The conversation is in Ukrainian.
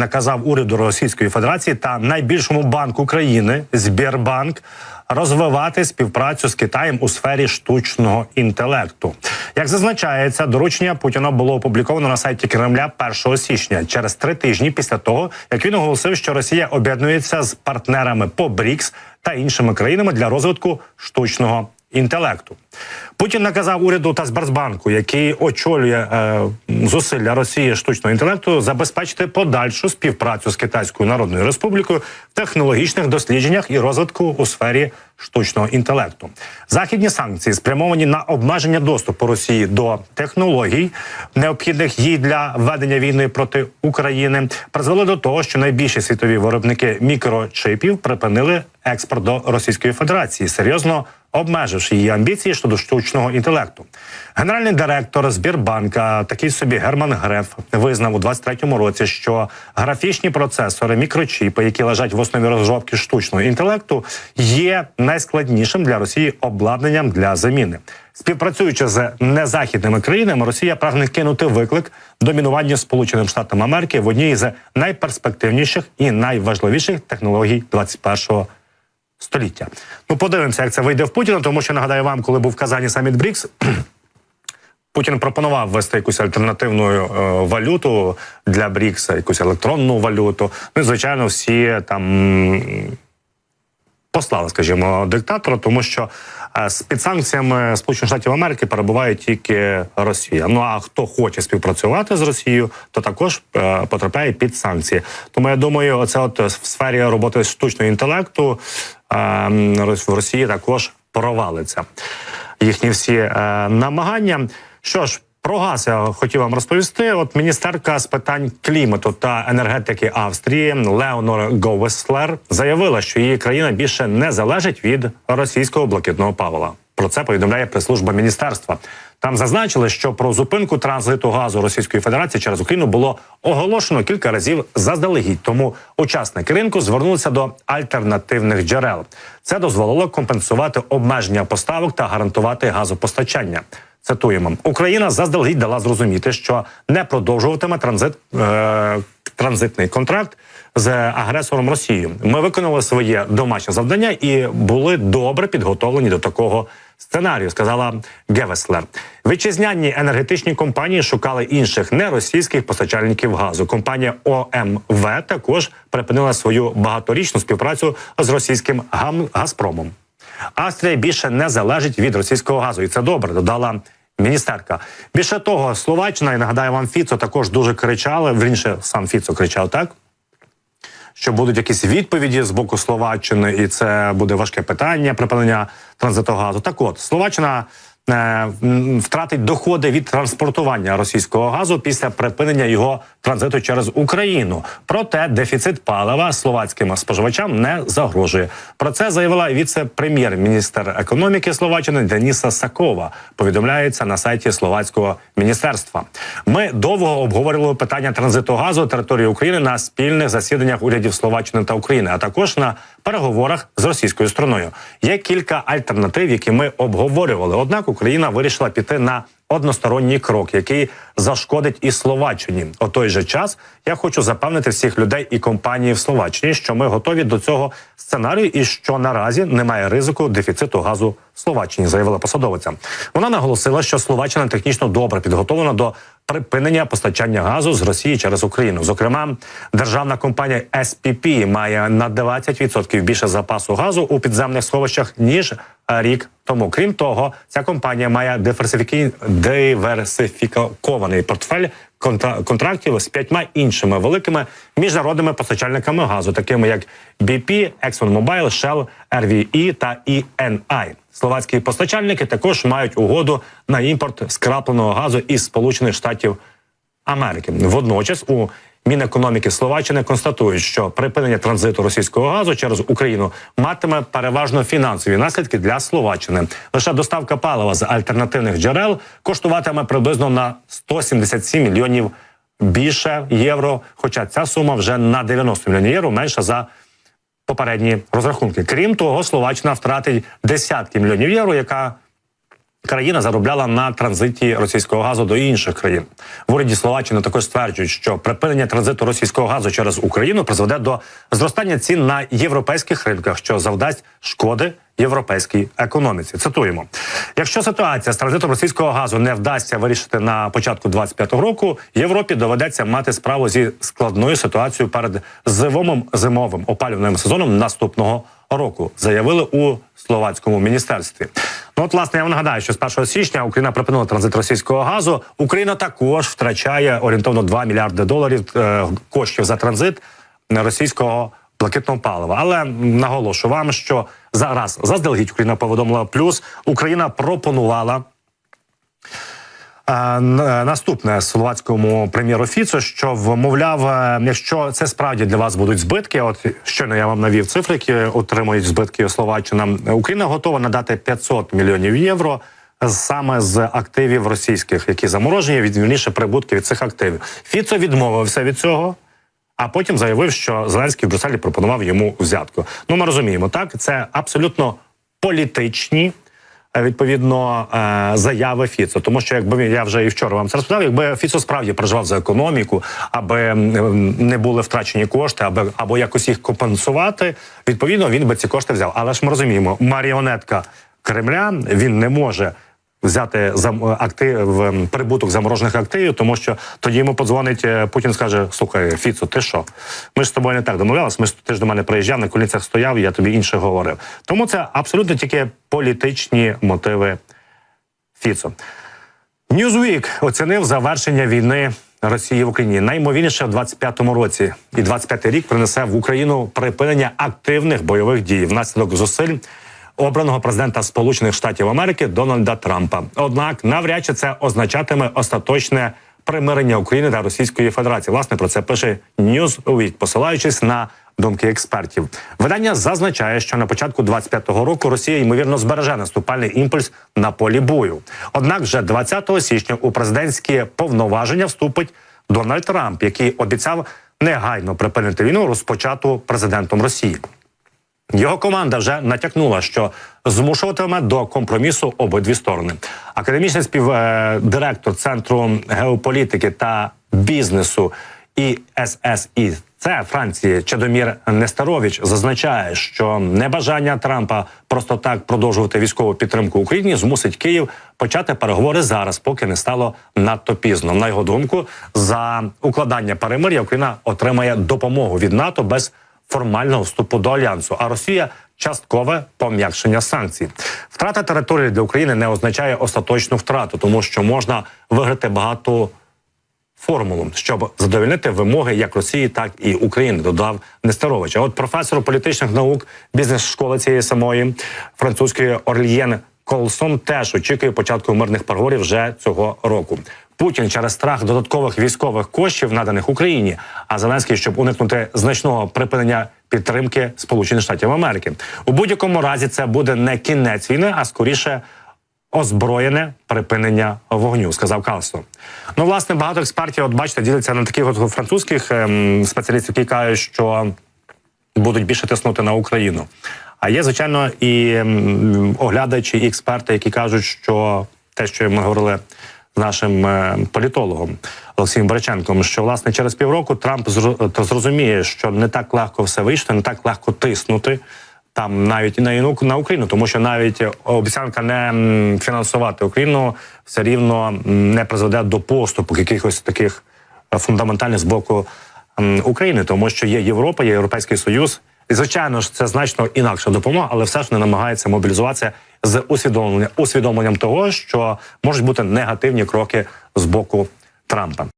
наказав уряду Російської Федерації та найбільшому банку країни Збірбанк розвивати співпрацю з Китаєм у сфері штучного інтелекту. Як зазначається, доручення Путіна було опубліковано на сайті Кремля 1 січня, через три тижні після того, як він оголосив, що Росія об'єднується з партнерами по БРІКС та іншими країнами для розвитку штучного інтелекту. Путін наказав уряду та Збербанку, який очолює е, зусилля Росії штучного інтелекту, забезпечити подальшу співпрацю з Китайською Народною Республікою в технологічних дослідженнях і розвитку у сфері штучного інтелекту. Західні санкції спрямовані на обмеження доступу Росії до технологій, необхідних їй для ведення війни проти України, призвели до того, що найбільші світові виробники мікрочипів припинили експорт до Російської Федерації, серйозно обмеживши її амбіції щодо штучного інтелекту. Генеральний директор Збірбанка, такий собі Герман Греф, визнав у 23-му році, що графічні процесори, мікрочіпи, які лежать в основі розробки штучного інтелекту, є найскладнішим для Росії обладнанням для заміни. Співпрацюючи з незахідними країнами, Росія прагне кинути виклик домінування Сполученим Штатам Америки в одній з найперспективніших і найважливіших технологій 21-го століття. Ну, подивимося, як це вийде в Путіна, тому що нагадаю вам, коли був в Казані саміт БРІКС. Путін пропонував ввести якусь альтернативну е, валюту для Брікса, якусь електронну валюту. Ну звичайно, всі там послали, скажімо, диктатора, тому що е, з під санкціями Сполучених Штатів Америки перебуває тільки Росія. Ну а хто хоче співпрацювати з Росією, то також е, потрапляє під санкції. Тому я думаю, оце от в сфері роботи штучного інтелекту е, в Росії також провалиться їхні всі е, намагання. Що ж. Про газ я хотів вам розповісти. От міністерка з питань клімату та енергетики Австрії Леонор Говеслер заявила, що її країна більше не залежить від російського блакитного павела. Про це повідомляє прес-служба міністерства. Там зазначили, що про зупинку транзиту газу Російської Федерації через Україну було оголошено кілька разів заздалегідь. Тому учасники ринку звернулися до альтернативних джерел. Це дозволило компенсувати обмеження поставок та гарантувати газопостачання. Цитуємо, Україна заздалегідь дала зрозуміти, що не продовжуватиме транзит е, транзитний контракт з агресором Росією. Ми виконали своє домашнє завдання і були добре підготовлені до такого сценарію. Сказала Гевеслер. Вітчизняні енергетичні компанії шукали інших неросійських постачальників газу. Компанія ОМВ також припинила свою багаторічну співпрацю з російським Газпромом. Австрія більше не залежить від російського газу, і це добре. Додала міністерка. Більше того, Словаччина і нагадаю вам Фіцо також дуже кричали. Вірніше, сам Фіцо кричав так. Що будуть якісь відповіді з боку Словаччини, і це буде важке питання припинення транзиту газу. Так, от Словаччина втратить доходи від транспортування російського газу після припинення його транзиту через Україну. Проте дефіцит палива словацьким споживачам не загрожує. Про це заявила віце-прем'єр-міністр економіки Словаччини Деніса Сакова. Повідомляється на сайті словацького міністерства. Ми довго обговорювали питання транзиту газу території України на спільних засіданнях урядів Словаччини та України, а також на переговорах з російською стороною. Є кілька альтернатив, які ми обговорювали. Однак Україна вирішила піти на односторонній крок, який зашкодить і Словаччині. У той же час я хочу запевнити всіх людей і компанії в Словаччині, що ми готові до цього сценарію, і що наразі немає ризику дефіциту газу в Словаччині, заявила посадовиця. Вона наголосила, що Словаччина технічно добре підготовлена до припинення постачання газу з Росії через Україну. Зокрема, державна компанія SPP має на 20% більше запасу газу у підземних сховищах ніж рік тому. Крім того, ця компанія має диверсифікований портфель контрактів з п'ятьма іншими великими міжнародними постачальниками газу, такими як BP, ExxonMobil, Shell, RVE та ENI. Словацькі постачальники також мають угоду на імпорт скрапленого газу із Сполучених Штатів Америки. Водночас у Мінекономіки Словаччини констатують, що припинення транзиту російського газу через Україну матиме переважно фінансові наслідки для Словаччини. Лише доставка палива з альтернативних джерел коштуватиме приблизно на 177 мільйонів більше євро. Хоча ця сума вже на 90 мільйонів євро менша за попередні розрахунки. Крім того, Словаччина втратить десятки мільйонів євро, яка країна заробляла на транзиті російського газу до інших країн. В уряді Словаччини також стверджують, що припинення транзиту російського газу через Україну призведе до зростання цін на європейських ринках, що завдасть шкоди європейській економіці. Цитуємо: якщо ситуація з транзитом російського газу не вдасться вирішити на початку 25-го року, Європі доведеться мати справу зі складною ситуацією перед зимовим зимовим опалювальним сезоном наступного року, заявили у словацькому міністерстві. Ну, от, власне, я вам нагадаю, що з 1 січня Україна припинила транзит російського газу. Україна також втрачає орієнтовно 2 мільярди доларів е, коштів за транзит російського блакитного палива. Але наголошу вам, що зараз заздалегідь Україна повідомила плюс Україна пропонувала. Е, Наступне словацькому прем'єру Фіцо, що вмовляв, е, якщо це справді для вас будуть збитки, от щойно я вам навів цифри, які отримують збитки Словаччина. Україна готова надати 500 мільйонів євро саме з активів російських, які заморожені, від вірніше прибутки від цих активів. Фіцо відмовився від цього. А потім заявив, що Зеленський в Брюсселі пропонував йому взятку. Ну, ми розуміємо, так це абсолютно політичні. Е, Відповідно, е, заяви Фіцо, тому що якби я вже і вчора вам це розповідав, якби Фіцо справді переживав за економіку, аби не були втрачені кошти, аби або якось їх компенсувати. Відповідно, він би ці кошти взяв. Але ж ми розуміємо, маріонетка Кремля він не може взяти актив прибуток заморожених активів, тому що тоді йому подзвонить е, Путін, скаже: Слухай, Фіцо, ти що? Ми ж з тобою не так домовлялися. Ми ж ти ж до мене приїжджав на коліцях стояв, я тобі інше говорив. Тому це абсолютно тільки політичні мотиви Фіцо. Newsweek оцінив завершення війни Росії в Україні. Наймовірніше в 25-му році, і 25-й рік принесе в Україну припинення активних бойових дій внаслідок зусиль обраного президента Сполучених Штатів Америки Дональда Трампа. Однак, навряд чи це означатиме остаточне примирення України та Російської Федерації. Власне про це пише Newsweek, посилаючись на думки експертів. Видання зазначає, що на початку 25-го року Росія ймовірно збереже наступальний імпульс на полі бою. Однак, вже 20 січня у президентські повноваження вступить Дональд Трамп, який обіцяв негайно припинити війну, розпочату президентом Росії. Його команда вже натякнула, що змушуватиме до компромісу обидві сторони. Академічний співдиректор центру геополітики та бізнесу ІССІ це Франції Чедомір Нестерович зазначає, що небажання Трампа просто так продовжувати військову підтримку Україні змусить Київ почати переговори зараз, поки не стало надто пізно. На його думку, за укладання перемир'я Україна отримає допомогу від НАТО без формального вступу до альянсу. А Росія часткове пом'якшення санкцій. Втрата території для України не означає остаточну втрату, тому що можна виграти багато формулу, щоб задовольнити вимоги як Росії, так і України, додав Нестерович. А От професор політичних наук бізнес-школи цієї самої французької Орлієн Колсон теж очікує початку мирних переговорів вже цього року. Путін через страх додаткових військових коштів наданих Україні, а Зеленський, щоб уникнути значного припинення підтримки Сполучених Штатів Америки. У будь-якому разі це буде не кінець війни, а скоріше озброєне припинення вогню, сказав Калсон. Ну, власне, багато експертів, от бачите, діляться на таких от французьких ем, спеціалістів, які кажуть, що будуть більше тиснути на Україну. А є, звичайно, і м, оглядачі, і експерти, які кажуть, що те, що ми говорили з нашим е, політологом Олексієм Бориченком, що власне через півроку Трамп зрозуміє, що не так легко все вийшло, не так легко тиснути. Там навіть і на на Україну, тому що навіть обіцянка не фінансувати Україну все рівно не призведе до поступу якихось таких е, фундаментальних з боку України, тому що є Європа, є Європейський Союз. І звичайно ж, це значно інакша допомога, але все ж не намагається мобілізуватися з усвідомленням, усвідомленням того, що можуть бути негативні кроки з боку Трампа.